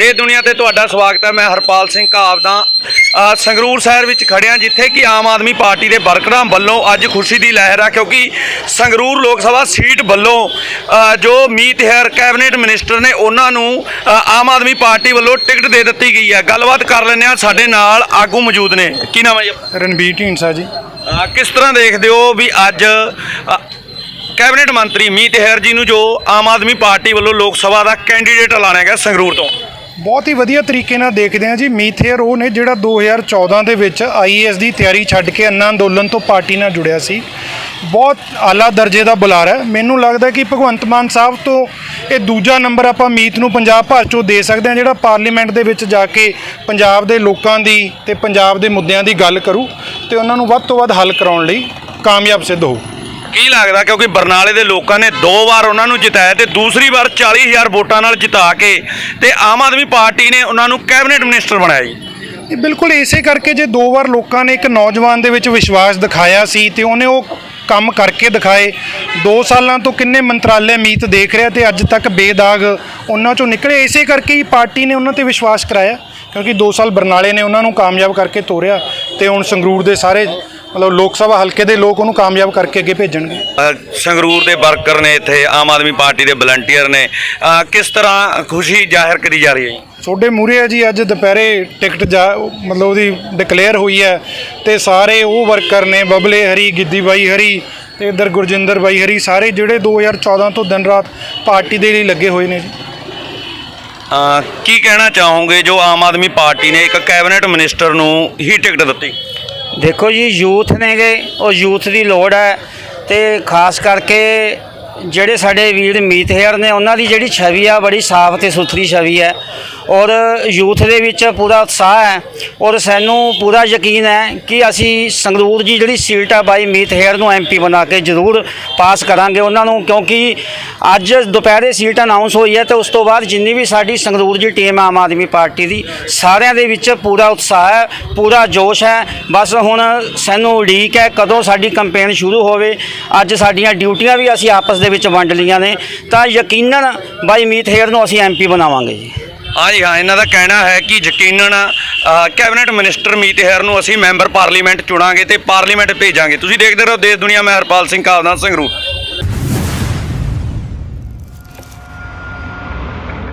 ਦੇ ਦੁਨੀਆ ਤੇ ਤੁਹਾਡਾ ਸਵਾਗਤ ਹੈ। ਮੈਂ ਹਰਪਾਲ ਸਿੰਘ ਕਾਵਦਾ ਅ, ਸੰਗਰੂਰ ਸ਼ਹਿਰ ਵਿੱਚ ਖੜਿਆ ਜਿੱਥੇ ਕਿ ਆਮ ਆਦਮੀ ਪਾਰਟੀ ਦੇ ਵਰਕਰਾਂ ਵੱਲੋਂ ਅੱਜ ਖੁਸ਼ੀ ਦੀ ਲਹਿਰ ਆ ਕਿਉਂਕਿ ਸੰਗਰੂਰ ਲੋਕ ਸਭਾ ਸੀਟ ਵੱਲੋਂ ਜੋ ਮੀਤ ਹੈਰ ਕੈਬਨਿਟ ਮਿਨਿਸਟਰ ਨੇ ਉਹਨਾਂ ਨੂੰ ਆਮ ਆਦਮੀ ਪਾਰਟੀ ਵੱਲੋਂ ਟਿਕਟ ਦੇ ਦਿੱਤੀ ਗਈ ਹੈ। ਗੱਲਬਾਤ ਕਰ ਲੈਂਦੇ ਆ ਸਾਡੇ ਨਾਲ ਆਗੂ ਮੌਜੂਦ ਨੇ। ਕੀ ਨਾਮ ਹੈ ਜੀ? ਰਣਬੀਰ ਢੀਂਡਸਾ ਜੀ। ਕਿਸ ਤਰ੍ਹਾਂ ਦੇਖਦੇ ਹੋ ਵੀ ਅੱਜ ਕੈਬਨਿਟ ਮੰਤਰੀ ਮੀਤ ਹੈਰ ਜੀ ਨੂੰ ਜੋ ਆਮ ਆਦਮੀ ਪਾਰਟੀ ਵੱਲੋਂ ਲੋਕ ਸਭਾ ਦਾ ਕੈਂਡੀਡੇਟ ਐਲਾਨਿਆ ਗਿਆ ਸੰਗਰੂਰ ਤੋਂ? ਬਹੁਤ ਹੀ ਵਧੀਆ ਤਰੀਕੇ ਨਾਲ ਦੇਖਦੇ ਹਾਂ ਜੀ। ਮੀਥੇਅਰ ਉਹ ਨੇ ਜਿਹੜਾ 2014 ਦੇ ਵਿੱਚ ਆਈਏਐਸ ਦੀ ਤਿਆਰੀ ਛੱਡ ਕੇ ਅੰਨਾ ਅੰਦੋਲਨ ਤੋਂ ਪਾਰਟੀ ਨਾਲ ਜੁੜਿਆ ਸੀ। ਬਹੁਤ ਆਲਾ ਦਰਜੇ ਦਾ ਬੁਲਾਰਾ ਹੈ। ਮੈਨੂੰ ਲੱਗਦਾ ਕਿ ਭਗਵੰਤ ਮਾਨ ਸਾਹਿਬ ਤੋਂ ਇਹ ਦੂਜਾ ਨੰਬਰ ਆਪਾਂ ਮੀਤ ਨੂੰ ਪੰਜਾਬ ਭਰ ਚੋਂ ਦੇ ਸਕਦੇ ਹਾਂ, ਜਿਹੜਾ ਪਾਰਲੀਮੈਂਟ ਦੇ ਵਿੱਚ ਜਾ ਕੇ ਪੰਜਾਬ ਦੇ ਲੋਕਾਂ ਦੀ ਤੇ ਪੰਜਾਬ ਦੇ ਮੁੱਦਿਆਂ ਦੀ ਗੱਲ ਕਰੂ ਤੇ ਉਹਨਾਂ ਨੂੰ ਵੱਧ ਤੋਂ ਵੱਧ ਹੱਲ ਕਰਾਉਣ ਲਈ ਕਾਮਯਾਬ ਸਿੱਧ ਹੋਊ। ਕੀ ਲੱਗਦਾ ਕਿਉਂਕਿ ਬਰਨਾਲੇ ਦੇ ਲੋਕਾਂ ਨੇ ਦੋ ਵਾਰ ਉਹਨਾਂ ਨੂੰ ਜਿਤਾਇਆ ਤੇ ਦੂਸਰੀ ਵਾਰ 40000 ਵੋਟਾਂ ਨਾਲ ਜਿਤਾ ਕੇ ਤੇ ਆਮ ਆਦਮੀ ਪਾਰਟੀ ਨੇ ਉਹਨਾਂ ਨੂੰ ਕੈਬਨਿਟ ਮਿਨਿਸਟਰ ਬਣਾਇਆ ਜੀ। ਇਹ ਬਿਲਕੁਲ ਇਸੇ ਕਰਕੇ ਜੇ ਦੋ ਵਾਰ ਲੋਕਾਂ ਨੇ ਇੱਕ ਨੌਜਵਾਨ ਦੇ ਵਿੱਚ ਵਿਸ਼ਵਾਸ ਦਿਖਾਇਆ ਸੀ ਤੇ ਉਹਨੇ ਉਹ ਕੰਮ ਕਰਕੇ ਦਿਖਾਏ। 2 ਸਾਲਾਂ ਤੋਂ ਕਿੰਨੇ ਮੰਤਰਾਲੇ ਮੀਤ ਦੇਖ ਰਿਹਾ ਤੇ ਅੱਜ ਤੱਕ ਬੇਦਾਗ ਉਹਨਾਂ ਚੋਂ ਨਿਕਲੇ ਇਸੇ ਕਰਕੇ ਹੀ ਪਾਰਟੀ ਨੇ ਉਹਨਾਂ ਤੇ ਵਿਸ਼ਵਾਸ ਕਰਾਇਆ ਕਿਉਂਕਿ 2 ਸਾਲ ਬਰਨਾਲੇ ਨੇ ਉਹਨਾਂ ਨੂੰ ਕਾਮਯਾਬ ਕਰਕੇ ਤੋਰਿਆ ਤੇ ਹੁਣ ਸੰਗਰੂਰ ਦੇ ਸਾਰੇ ਮਤਲਬ ਲੋਕ ਸਭਾ ਹਲਕੇ ਦੇ ਲੋਕ ਉਹਨੂੰ ਕਾਮਯਾਬ ਕਰਕੇ ਅੱਗੇ ਭੇਜਣਗੇ। ਅ, ਸੰਗਰੂਰ ਦੇ ਵਰਕਰ ਨੇ ਇੱਥੇ ਆਮ ਆਦਮੀ ਪਾਰਟੀ ਦੇ ਵਲੰਟੀਅਰ ਨੇ। ਅ, ਕਿਸ ਤਰ੍ਹਾਂ ਖੁਸ਼ੀ ਜ਼ਾਹਿਰ ਕਰੀ ਜਾ ਰਹੀ ਹੈ ਤੁਹਾਡੇ ਮੂਰੇ ਹੈ ਜੀ ਅੱਜ ਦੁਪਹਿਰੇ ਟਿਕਟ ਜਾ ਮਤਲਬ ਉਹਦੀ ਡਿਕਲੇਅਰ ਹੋਈ ਹੈ। ਤੇ ਸਾਰੇ ਉਹ ਵਰਕਰ ਨੇ ਬਬਲੇ ਹਰੀ ਗਿੱਦੀ ਬਾਈ ਹਰੀ ਤੇ ਇਧਰ ਗੁਰਜਿੰਦਰ ਬਾਈ ਹਰੀ ਸਾਰੇ ਜਿਹੜੇ 2014 ਤੋਂ ਦਿਨ ਰਾਤ ਪਾਰਟੀ ਦੇ ਲਈ ਲੱਗੇ ਹੋਏ ਨੇ ਜੀ। ਅ, ਕੀ ਕਹਿਣਾ ਚਾਹੋਗੇ ਜੋ ਆਮ ਆਦਮੀ ਪਾਰਟੀ ਨੇ ਇੱਕ ਕੈਬਨਿਟ ਮਿਨਿਸਟਰ ਨੂੰ ਹੀ ਟਿਕਟ ਦਿੱਤੀ? ਦੇਖੋ ਜੀ ਯੂਥ ਨੇਗੇ ਉਹ ਯੂਥ ਦੀ ਲੋੜ ਹੈ ਤੇ ਖਾਸ ਕਰਕੇ ਜਿਹੜੇ ਸਾਡੇ ਵੀਰ ਮੀਤ ਹੇਅਰ ਨੇ, ਉਹਨਾਂ ਦੀ ਜਿਹੜੀ ਛਵੀ ਆ, ਬੜੀ ਸਾਫ਼ ਤੇ ਸੁਥਰੀ ਛਵੀ ਹੈ। ਔਰ ਯੂਥ ਦੇ ਵਿੱਚ ਪੂਰਾ ਉਤਸ਼ਾਹ ਹੈ ਔਰ ਸਾਨੂੰ ਪੂਰਾ ਯਕੀਨ ਹੈ ਕਿ ਅਸੀਂ ਸੰਗਰੂਰ ਜੀ ਜਿਹੜੀ ਸੀਟ ਆ ਬਾਈ ਮੀਤ ਹੇਅਰ ਨੂੰ ਐਮਪੀ ਬਣਾ ਕੇ ਜ਼ਰੂਰ ਪਾਸ ਕਰਾਂਗੇ ਉਹਨਾਂ ਨੂੰ, ਕਿਉਂਕਿ ਅੱਜ ਦੁਪਹਿਰੇ ਸੀਟ ਅਨਾਉਂਸ ਹੋਈ ਹੈ ਤੇ ਉਸ ਤੋਂ ਬਾਅਦ ਜਿੰਨੀ ਵੀ ਸਾਡੀ ਸੰਗਰੂਰ ਦੀ ਟੀਮ ਆਮ ਆਦਮੀ ਪਾਰਟੀ ਦੀ, ਸਾਰਿਆਂ ਦੇ ਵਿੱਚ ਪੂਰਾ ਉਤਸ਼ਾਹ ਹੈ, ਪੂਰਾ ਜੋਸ਼ ਹੈ। ਬਸ ਹੁਣ ਸਾਨੂੰ ਉਡੀਕ ਹੈ ਕਦੋਂ ਸਾਡੀ ਕੰਪੇਨ ਸ਼ੁਰੂ ਹੋਵੇ। ਅੱਜ ਸਾਡੀਆਂ ਡਿਊਟੀਆਂ ਵੀ ਅਸੀਂ ਆਪਸ ਦੇ ਵਿੱਚ ਵੰਡ ਲਈਆਂ ਨੇ, ਤਾਂ ਯਕੀਨਨ ਬਾਈ ਮੀਤ ਹੇਰ ਨੂੰ ਅਸੀਂ ਐਮਪੀ ਬਣਾਵਾਂਗੇ ਜੀ। ਹਾਂਜੀ, ਹਾਂ, ਇਹਨਾਂ ਦਾ ਕਹਿਣਾ ਹੈ ਕਿ ਯਕੀਨਨ ਕੈਬਨਿਟ ਮਿਨਿਸਟਰ ਮੀਤ ਹੇਰ ਨੂੰ ਅਸੀਂ ਮੈਂਬਰ ਪਾਰਲੀਮੈਂਟ ਚੁਣਾਂਗੇ ਤੇ ਪਾਰਲੀਮੈਂਟ ਭੇਜਾਂਗੇ। ਤੁਸੀਂ ਦੇਖਦੇ ਰਹੋ, ਦੇਸ਼, ਦੁਨੀਆ, ਮੈਂ ਹਰਪਾਲ ਸਿੰਘ ਕਾਵਦਾ ਸੰਗਰੂ